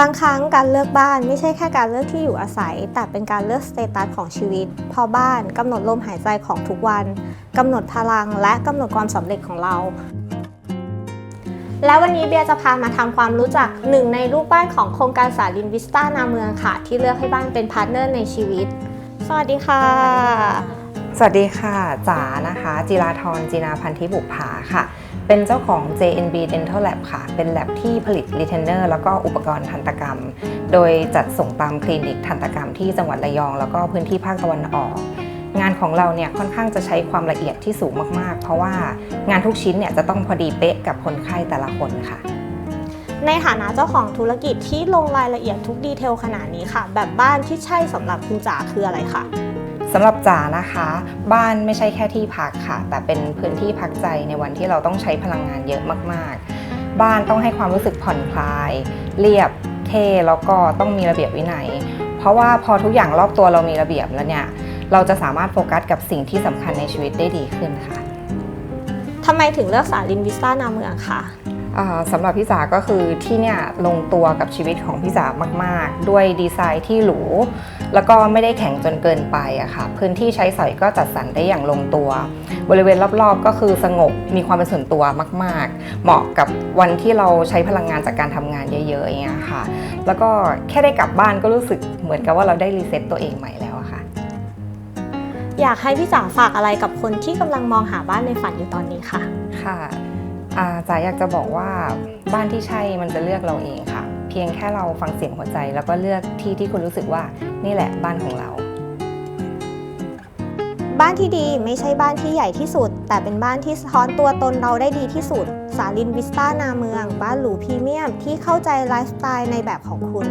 บางครั้งการเลือกบ้านไม่ใช่แค่การเลือกที่อยู่อาศัย แต่เป็นการเลือกสเตตัสของชีวิตเพราะบ้านกำหนดลมหายใจของทุกวันกำหนดพลังและกำหนดความสำเร็จของเรา และวันนี้เบียร์จะพามาทำความรู้จักหนึ่งในลูกบ้านของโครงการสาลินวิสต้านาเมืองค่ะ ที่เลือกให้บ้านเป็นพาร์ทเนอร์ในชีวิต สวัสดีค่ะ สวัสดีค่ะจ๋านะคะ จิราธรจินาพันธิบุภาค่ะ เป็นเจ้าของ JNB Dental Lab ค่ะ เป็น lab ที่ผลิต retainer แล้วก็อุปกรณ์ทันตกรรม โดยจัดส่งตามคลินิกทันตกรรมที่จังหวัดระยอง แล้วก็พื้นที่ภาคตะวันออก งานของเราเนี่ยค่อนข้างจะใช้ความละเอียดที่สูงมากๆ เพราะว่างานทุกชิ้นเนี่ยจะต้องพอดีเป๊ะกับคนไข้แต่ละคนค่ะในฐานะเจ้าของธุรกิจที่ลงรายละเอียดทุกดีเทลขนาดนี้ค่ะ แบบบ้านที่ใช่สำหรับคุณจ๋าคืออะไรคะ สำหรับจ๋านะคะ บ้านไม่ใช่แค่ที่พักค่ะ แต่เป็นพื้นที่พักใจในวันที่เราต้องใช้พลังงานเยอะมากๆ บ้านต้องให้ความรู้สึกผ่อนคลาย เรียบเท่แล้วก็ต้องมีระเบียบวินัย เพราะว่าพอทุกอย่างรอบตัวเรามีระเบียบแล้วเนี่ยเราจะสามารถโฟกัสกับสิ่งที่สำคัญในชีวิตได้ดีขึ้นค่ะทำไมถึงเลือกสาลินวิสต้านาเมืองคะ สำหรับพี่จ๋าก็คือที่เนี่ยลงตัวกับชีวิตของพี่จ๋ามาก ๆ ด้วยดีไซน์ที่หรู แล้วก็ไม่ได้แข็งจนเกินไปอะค่ะพื้นที่ใช้สอยก็จัดสรรได้อย่างลงตัว บริเวณรอบๆ ก็คือสงบมีความเป็นส่วนตัวมาก ๆ เหมาะกับวันที่เราใช้พลังงานจากการทำงานเยอะๆอย่างเงี้ยค่ะ แล้วก็แค่ได้กลับบ้านก็รู้สึกเหมือนกับว่าเราได้รีเซ็ตตัวเองใหม่แล้วอะค่ะ อยากให้พี่จ๋าฝากอะไรกับคนที่กำลังมองหาบ้านในฝันอยู่ตอนนี้ค่ะ ค่ะอ่า จ๋าอยากจะบอกว่าบ้านที่ใช่มันจะเลือกเราเองค่ะ เพียงแค่เราฟังเสียงหัวใจ แล้วก็เลือกที่ที่คุณรู้สึกว่านี่แหละบ้านของเรา บ้านที่ดีไม่ใช่บ้านที่ใหญ่ที่สุด แต่เป็นบ้านที่สะท้อนตัวตนเราได้ดีที่สุด สาลินวิสต้านาเมือง บ้านหรูพรีเมียมที่เข้าใจไลฟ์สไตล์ในแบบของคุณ